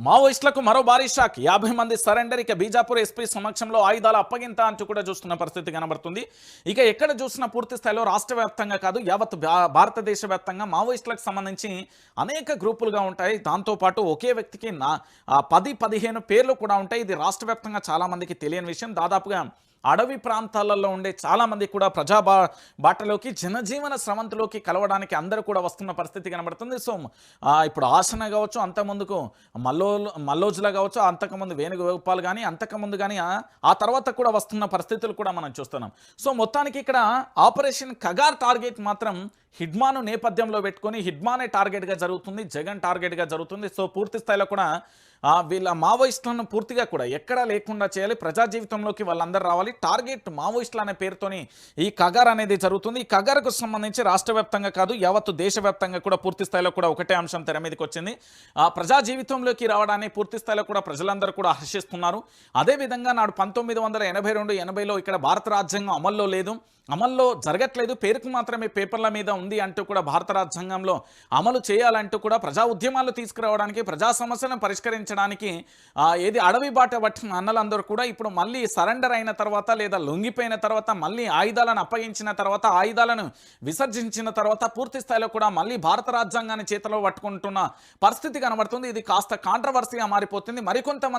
మావోయిస్టులకు మరో భారీ షాక్. యాభై మంది సరెండర్. ఇక బీజాపూర్ ఎస్పీ సమక్షంలో ఆయుధాల అప్పగింత అంటూ కూడా చూస్తున్న పరిస్థితి కనబడుతుంది. ఇక ఎక్కడ చూసినా పూర్తి స్థాయిలో రాష్ట్ర వ్యాప్తంగా కాదు యావత్ భా- భారతదేశ వ్యాప్తంగా మావోయిస్టులకు సంబంధించి అనేక గ్రూపులుగా ఉంటాయి. దాంతోపాటు ఒకే వ్యక్తికి నా పది పదిహేను పేర్లు కూడా ఉంటాయి. ఇది రాష్ట్ర వ్యాప్తంగా చాలా మందికి తెలియని విషయం. దాదాపుగా అడవి ప్రాంతాలలో ఉండే చాలామంది కూడా ప్రజా బా బాటలోకి జనజీవన స్రవంతిలోకి కలవడానికి అందరూ కూడా వస్తున్న పరిస్థితి కనబడుతుంది. సో ఇప్పుడు ఆసన కావచ్చు అంతకుముందుకు మల్లో మల్లోజుల కావచ్చు అంతకుముందు వేణుగోపాల్ కానీ అంతకుముందు కానీ ఆ తర్వాత కూడా వస్తున్న పరిస్థితులు కూడా మనం చూస్తున్నాం. సో మొత్తానికి ఇక్కడ ఆపరేషన్ కగార్ టార్గెట్ మాత్రం హిడ్మాను నేపథ్యంలో పెట్టుకొని హిడ్మానే టార్గెట్గా జరుగుతుంది జగన్ టార్గెట్గా జరుగుతుంది. సో పూర్తి స్థాయిలో కూడా వీళ్ళ మావోయిస్టులను పూర్తిగా కూడా ఎక్కడా లేకుండా చేయాలి. ప్రజా జీవితంలోకి వాళ్ళందరూ రావాలి. టార్గెట్ మావోయిస్టులు అనే పేరుతోని ఈ కగార్ అనేది జరుగుతుంది. ఈ కగార్కు సంబంధించి రాష్ట్ర వ్యాప్తంగా కాదు యావత్తు దేశవ్యాప్తంగా కూడా పూర్తి స్థాయిలో కూడా ఒకటే అంశం తెర మీదకి వచ్చింది. ఆ ప్రజా జీవితంలోకి రావడాన్ని పూర్తి స్థాయిలో కూడా ప్రజలందరూ కూడా హర్షిస్తున్నారు. అదేవిధంగా నాడు పంతొమ్మిది వందల ఎనభై రెండు ఎనభైలో ఇక్కడ భారత రాజ్యాంగం అమల్లో లేదు. అమల్లో జరగట్లేదు. పేరుకు మాత్రమే పేపర్ల మీద ఉంది అంటూ కూడా భారత రాజ్యాంగంలో అమలు చేయాలంటూ కూడా ప్రజా ఉద్యమాలు తీసుకురావడానికి ప్రజా సమస్యలను పరిష్కరించడానికి ఏది అడవి బాట పట్టిన అన్నలందరూ కూడా ఇప్పుడు మళ్ళీ సరెండర్ అయిన తర్వాత లేదా లొంగిపోయిన తర్వాత మళ్ళీ ఆయుధాలను అప్పగించిన తర్వాత ఆయుధాలను విసర్జించిన తర్వాత పూర్తి స్థాయిలో కూడా మళ్ళీ భారత రాజ్యాంగాన్ని చేతిలో పట్టుకుంటున్న పరిస్థితి కనబడుతుంది. ఇది కాస్త కాంట్రవర్సీగా మారిపోతుంది. మరికొంతమంది